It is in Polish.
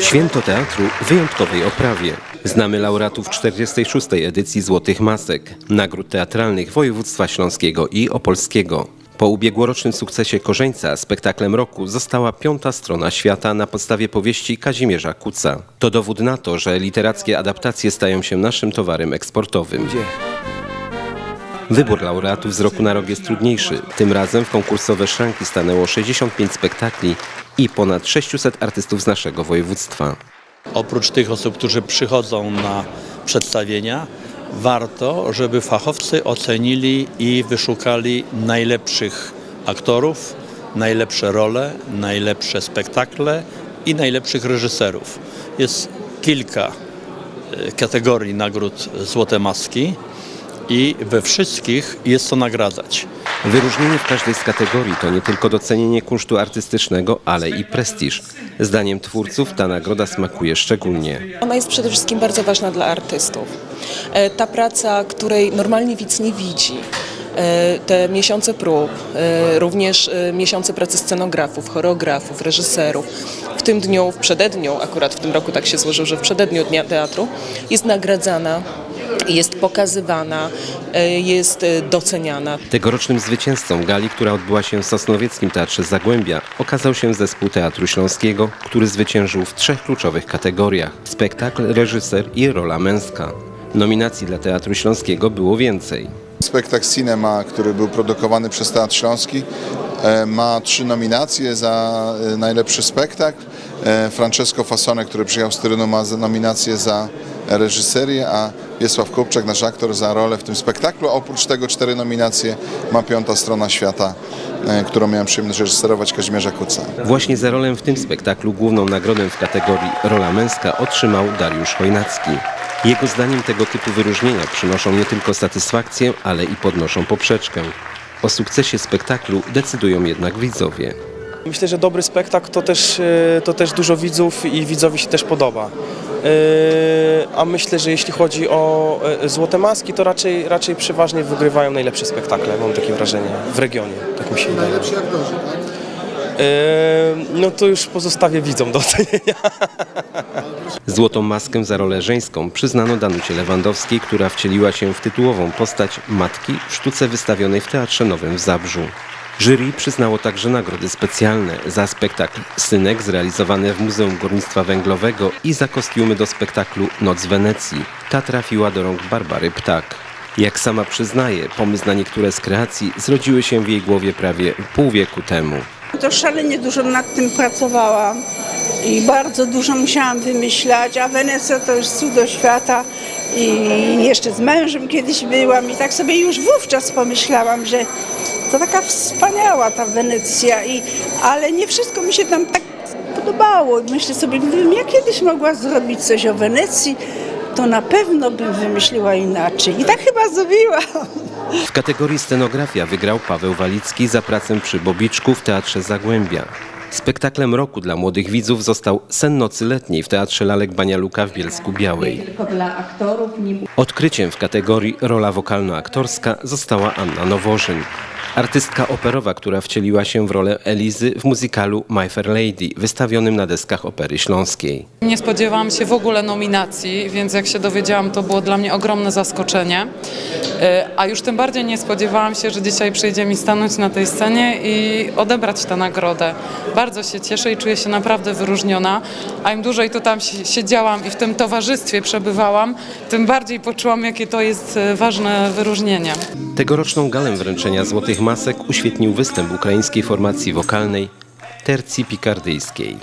Święto Teatru w wyjątkowej oprawie. Znamy laureatów 46. edycji Złotych Masek, nagród teatralnych województwa śląskiego i opolskiego. Po ubiegłorocznym sukcesie Korzeńca spektaklem roku została piąta strona świata na podstawie powieści Kazimierza Kuca. To dowód na to, że literackie adaptacje stają się naszym towarem eksportowym. Wybór laureatów z roku na rok jest trudniejszy. Tym razem w konkursowe szranki stanęło 65 spektakli i ponad 600 artystów z naszego województwa. Oprócz tych osób, którzy przychodzą na przedstawienia, warto, żeby fachowcy ocenili i wyszukali najlepszych aktorów, najlepsze role, najlepsze spektakle i najlepszych reżyserów. Jest kilka e, kategorii nagród Złote Maski i we wszystkich jest to nagradzać. Wyróżnienie w każdej z kategorii to nie tylko docenienie kunsztu artystycznego, ale i prestiż. Zdaniem twórców ta nagroda smakuje szczególnie. Ona jest przede wszystkim bardzo ważna dla artystów. E, Ta praca, której normalnie widz nie widzi, te miesiące prób, e, również e, miesiące pracy scenografów, choreografów, reżyserów, w tym dniu, w przededniu, akurat w tym roku tak się złożyło, że w przededniu Dnia Teatru, jest nagradzana, jest pokazywana, e, jest e, doceniana. Tegorocznym zwycięzcą gali, która odbyła się w Sosnowieckim Teatrze Zagłębia, okazał się zespół Teatru Śląskiego, który zwyciężył w trzech kluczowych kategoriach: spektakl, reżyser i rola męska. Nominacji dla Teatru Śląskiego było więcej. Spektakl Cinema, który był produkowany przez Teatr Śląski, e, ma trzy nominacje za e, najlepszy spektakl. E, Francesco Fasone, który przyjechał z Torynu, ma nominację za reżyserię, a Wiesław Kupczak, nasz aktor, za rolę w tym spektaklu. Oprócz tego cztery nominacje ma Piąta Strona Świata, którą miałem przyjemność reżyserować Kazimierza Kuca. Właśnie za rolę w tym spektaklu główną nagrodę w kategorii rola męska otrzymał Dariusz Chojnacki. Jego zdaniem tego typu wyróżnienia przynoszą nie tylko satysfakcję, ale i podnoszą poprzeczkę. O sukcesie spektaklu decydują jednak widzowie. Myślę, że dobry spektakl to też, e, to też dużo widzów i widzowi się też podoba. E, A myślę, że jeśli chodzi o e, Złote Maski, to raczej, raczej przeważnie wygrywają najlepsze spektakle, mam takie wrażenie, w regionie, tak mi się wydaje. Najlepsi aktorzy, No to już pozostawię widzom do ocenienia. Złotą maskę za rolę żeńską przyznano Danucie Lewandowskiej, która wcieliła się w tytułową postać matki w sztuce wystawionej w Teatrze Nowym w Zabrzu. Jury przyznało także nagrody specjalne za spektakl Synek zrealizowany w Muzeum Górnictwa Węglowego i za kostiumy do spektaklu Noc w Wenecji. Ta trafiła do rąk Barbary Ptak. Jak sama przyznaje, pomysł na niektóre z kreacji zrodziły się w jej głowie prawie pół wieku temu. To szalenie dużo nad tym pracowałam i bardzo dużo musiałam wymyślać, a Wenecja to już cudo świata i jeszcze z mężem kiedyś byłam i tak sobie już wówczas pomyślałam, że to taka wspaniała ta Wenecja, i, ale nie wszystko mi się tam tak podobało. Myślę sobie, gdybym ja kiedyś mogła zrobić coś o Wenecji, to na pewno bym wymyśliła inaczej. I tak chyba zrobiłam. W kategorii scenografia wygrał Paweł Walicki za pracę przy Bobiczku w Teatrze Zagłębia. Spektaklem roku dla młodych widzów został Sen Nocy Letniej w Teatrze Lalek Banialuka w Bielsku Białej. Odkryciem w kategorii rola wokalno-aktorska została Anna Noworzyn. Artystka operowa, która wcieliła się w rolę Elizy w muzykalu My Fair Lady, wystawionym na deskach Opery Śląskiej. Nie spodziewałam się w ogóle nominacji, więc jak się dowiedziałam, to było dla mnie ogromne zaskoczenie. E, A już tym bardziej nie spodziewałam się, że dzisiaj przyjdzie mi stanąć na tej scenie i odebrać tę nagrodę. Bardzo się cieszę i czuję się naprawdę wyróżniona. A im dłużej tu tam si- siedziałam i w tym towarzystwie przebywałam, tym bardziej poczułam, jakie to jest e, ważne wyróżnienie. Tegoroczną galę wręczenia Złotych Masek uświetnił występ ukraińskiej formacji wokalnej Tercji Pikardyjskiej.